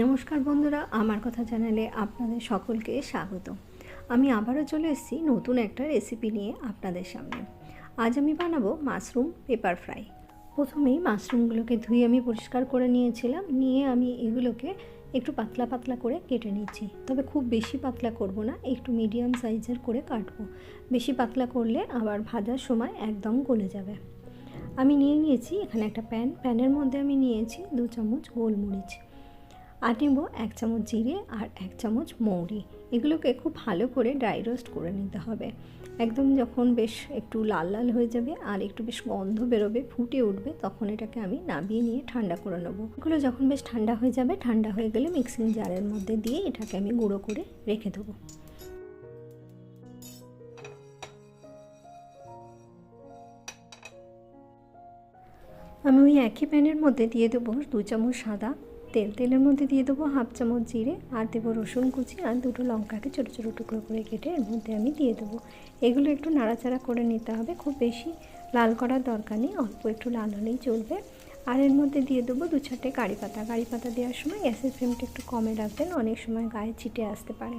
নমস্কার বন্ধুরা, আমার কথা চ্যানেলে আপনাদের সকলকে স্বাগত। আমি আবারও চলে এসেছি নতুন একটা রেসিপি নিয়ে আপনাদের সামনে। আজ আমি বানাবো মাশরুম পেপার ফ্রাই প্রথমেই মাশরুমগুলোকে ধুয়ে আমি পরিষ্কার করে নিয়েছিলাম, নিয়ে আমি এগুলোকে একটু পাতলা পাতলা করে কেটে নিচ্ছি। তবে খুব বেশি পাতলা করব না, একটু মিডিয়াম সাইজের করে কাটবো। বেশি পাতলা করলে আবার ভাজার সময় একদম গলে যাবে। আমি নিয়ে নিয়েছি এখানে একটা প্যান প্যানের মধ্যে আমি নিয়েছি দু চামচ গোলমরিচ। আর নেব এক চামচ জিরে আর এক চামচ মৌরি। এগুলোকে খুব ভালো করে ড্রাই রোস্ট করে নিতে হবে। একদম যখন বেশ একটু লাল লাল হয়ে যাবে আর একটু বেশ গন্ধ বেরোবে, ফুটে উঠবে, তখন এটাকে আমি নাবিয়ে নিয়ে ঠান্ডা করে নেব। এগুলো যখন বেশ ঠান্ডা হয়ে যাবে, ঠান্ডা হয়ে গেলে মিক্সিং জারের মধ্যে দিয়ে এটাকে আমি গুঁড়ো করে রেখে দেবো। আমি ওই একই প্যানের মধ্যে দিয়ে দেবো দু চামচ সাদা তেল, তেলের মধ্যে দিয়ে দেবো হাফ চামচ জিরে, আর দেবো রসুন কুচি, আর দুটো লঙ্কাকে ছোটো ছোটো টুকরো করে কেটে এর মধ্যে আমি দিয়ে দেবো। এগুলো একটু নাড়াচাড়া করে নিতে হবে, খুব বেশি লাল করার দরকার নেই, অল্প একটু লাল হলেই চলবে। আর এর মধ্যে দিয়ে দেবো দু চারটে কারি পাতা। কারি পাতা দেওয়ার সময় গ্যাসের ফ্লেমটা একটু কমে রাখবেন, অনেক সময় গায়ে ছিটে আসতে পারে।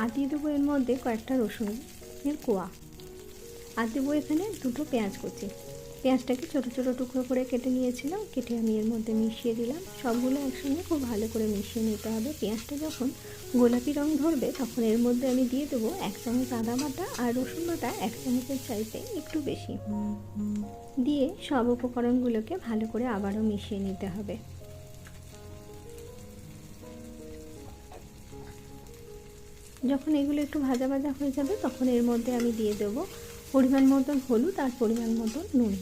আর দিয়ে দেবো এর মধ্যে কয়েকটা রসুনের কোয়া। আর দেবো এখানে দুটো পেঁয়াজ কুচি। পেঁয়াজটাকে ছোটো ছোটো টুকরো করে কেটে নিয়েছিলাম, কেটে আমি এর মধ্যে মিশিয়ে দিলাম। সবগুলো একসঙ্গে খুব ভালো করে মিশিয়ে নিতে হবে। পেঁয়াজটা যখন গোলাপি রং ধরবে, তখন এর মধ্যে আমি দিয়ে দেবো এক চামচ আদা বাটা আর রসুন বাটা এক চামচের চাইতে একটু বেশি। দিয়ে সব উপকরণগুলোকে ভালো করে আবারও মিশিয়ে নিতে হবে। যখন এগুলো একটু ভাজা ভাজা হয়ে যাবে, তখন এর মধ্যে আমি দিয়ে দেবো পরিমাণ মতন হলুদ আর পরিমাণ মতন নুন।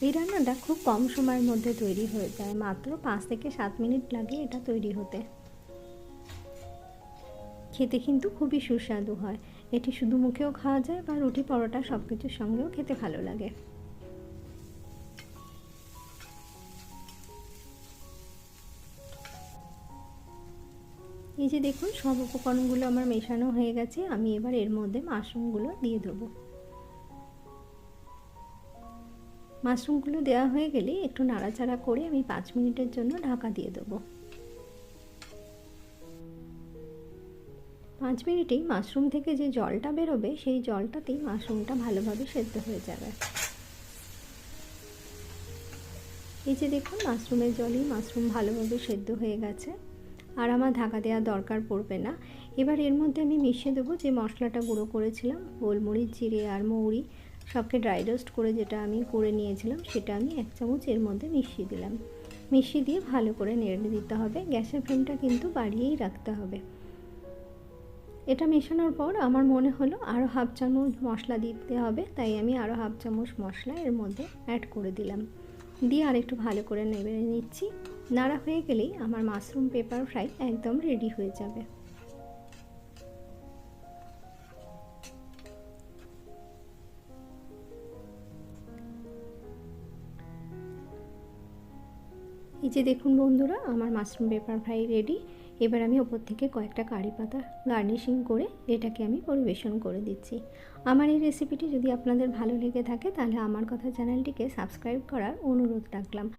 এই রান্নাটা খুব কম সময়ের মধ্যে তৈরি হয়ে যায়, মাত্র পাঁচ থেকে সাত মিনিট লাগে এটা তৈরি হতে। খেতে কিন্তু খুবই সুস্বাদু হয়। এটি শুধু মুখেও খাওয়া যায় বা রুটি, পরোটা সব কিছুর সঙ্গেও খেতে ভালো লাগে। এই যে দেখুন, সব উপকরণগুলো আমার মেশানো হয়ে গেছে। আমি এবার এর মধ্যে মাশরুমগুলো দিয়ে দেবো। মাশরুমগুলো দেওয়া হয়ে গেলে একটু নাড়াচাড়া করে আমি পাঁচ মিনিটের জন্য ঢাকা দিয়ে দেবো। পাঁচ মিনিটেই মাশরুম থেকে যে জলটা বেরোবে, সেই জলটাতেই মাশরুমটা ভালোভাবে সেদ্ধ হয়ে যাবে। এই যে দেখুন, মাশরুমের জলই মাশরুম ভালোভাবে সেদ্ধ হয়ে গেছে। আর আমার ঢাকা দেওয়ার দরকার পড়বে না। এবার এর মধ্যে আমি মিশিয়ে দেবো যে মশলাটা গুঁড়ো করেছিলাম, গোলমরিচ, জিরে আর মৌরি, সবকে ড্রাই রোস্ট করে যেটা আমি করে নিয়েছিলাম সেটা আমি এক চামচ এর মধ্যে মিশিয়ে দিলাম। মিশিয়ে দিয়ে ভালো করে নেড়ে দিতে হবে, গ্যাসের ফ্লেমটা কিন্তু বাড়িয়েই রাখতে হবে। এটা মেশানোর পর আমার মনে হলো আরও হাফ চামচ মশলা দিতে হবে, তাই আমি আরও হাফ চামচ মশলা এর মধ্যে অ্যাড করে দিলাম। দিয়ে আর একটু ভালো করে নেবে নিচ্ছি। নাড়া হয়ে গেলেই আমার মাশরুম পেপার ফ্রাই একদম রেডি হয়ে যাবে। এই যে দেখুন বন্ধুরা, আমার মাশরুম পেপার ফ্রাই রেডি। এবার আমি ওপর থেকে কয়েকটা কারি পাতা গার্নিশিং করে এটাকে আমি পরিবেশন করে দিচ্ছি। আমার এই রেসিপিটি যদি আপনাদের ভালো লেগে থাকে, তাহলে আমার কথা চ্যানেলটিকে সাবস্ক্রাইব করার অনুরোধ রাখলাম।